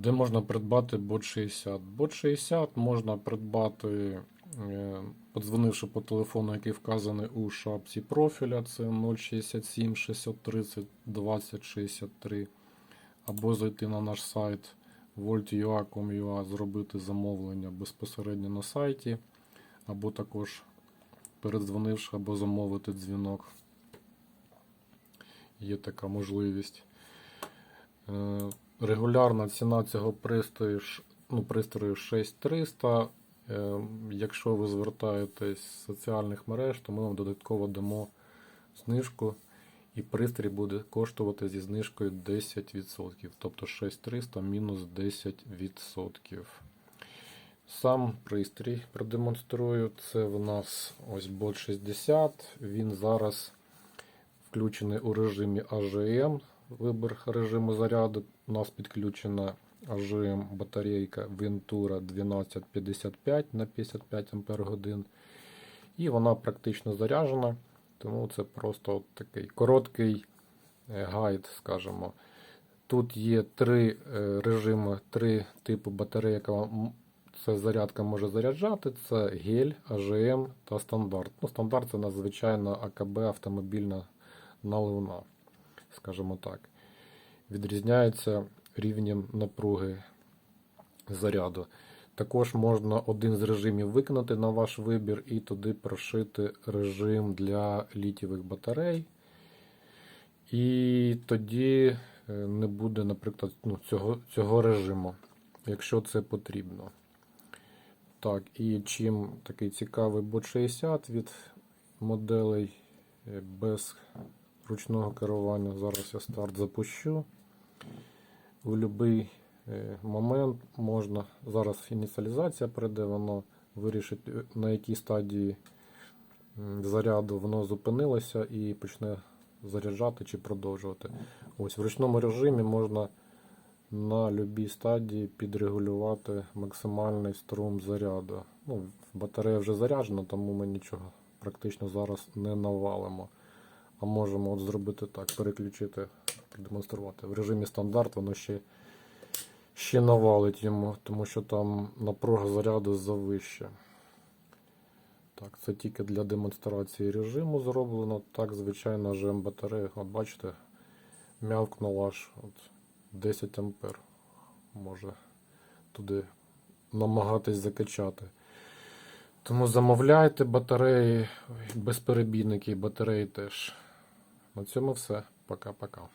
Де можна придбати бот 60? Бот 60 можна придбати, е, подзвонивши по телефону, який вказаний у шапці профіля, це 067 630 20 63, або зайти на наш сайт volt.ua.com.ua, зробити замовлення безпосередньо на сайті, або також передзвонивши або замовити дзвінок. Є така можливість. Регулярна ціна цього пристрою, ну, пристрою 6300. Е, Якщо ви звертаєтесь з соціальних мереж, то ми вам додатково дамо знижку, і пристрій буде коштувати зі знижкою 10%. Тобто 6300 мінус 10%. Сам пристрій продемонструю. Це в нас ось бот 60. Він зараз включений у режимі AGM. Вибір режиму заряду. У нас підключена AGM батарейка Ventura 1255 на 55 Ах. І вона практично заряджена. Тому це просто от такий короткий е, гайд, скажімо. Тут є три е, режими, три типи батареї, яка це зарядка може заряджати. Це гель, AGM та стандарт. Ну, стандарт це надзвичайно АКБ автомобільна наливна, скажімо так. Відрізняється рівнем напруги заряду. Також можна один з режимів виконати на ваш вибір і туди прошити режим для літієвих батарей. І тоді е, не буде, наприклад, ну, цього, цього режиму, якщо це потрібно. Так, і чим такий цікавий бот 60 від моделей е, без ручного керування. Зараз я старт запущу. У будь-який момент можна. Зараз ініціалізація прийде, воно вирішить, е, на якій стадії заряду воно зупинилося і почне заряджати чи продовжувати. Ось в ручному режимі можна на будь-якій стадії підрегулювати максимальний струм заряду. Ну, батарея вже заряджена, тому ми нічого практично зараз не навалимо. А можемо от зробити так, переключити, продемонструвати. В режимі стандарт воно ще, ще навалить йому, тому що там напруга заряду завища. Так, це тільки для демонстрації режиму зроблено. Так, звичайно, ЖМ батарея. От бачите, мявкнула аж от 10 ампер. Може туди намагатись закачати. Тому замовляйте батареї, безперебійники батареї теж. На цьому все. Пока-пока.